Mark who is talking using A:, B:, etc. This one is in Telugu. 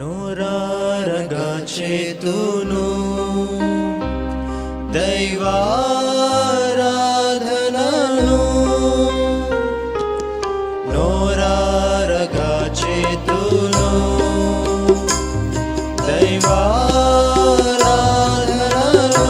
A: నోరారగా చేతును దైవారాధనను నోరారగా చేతును దైవారాధనను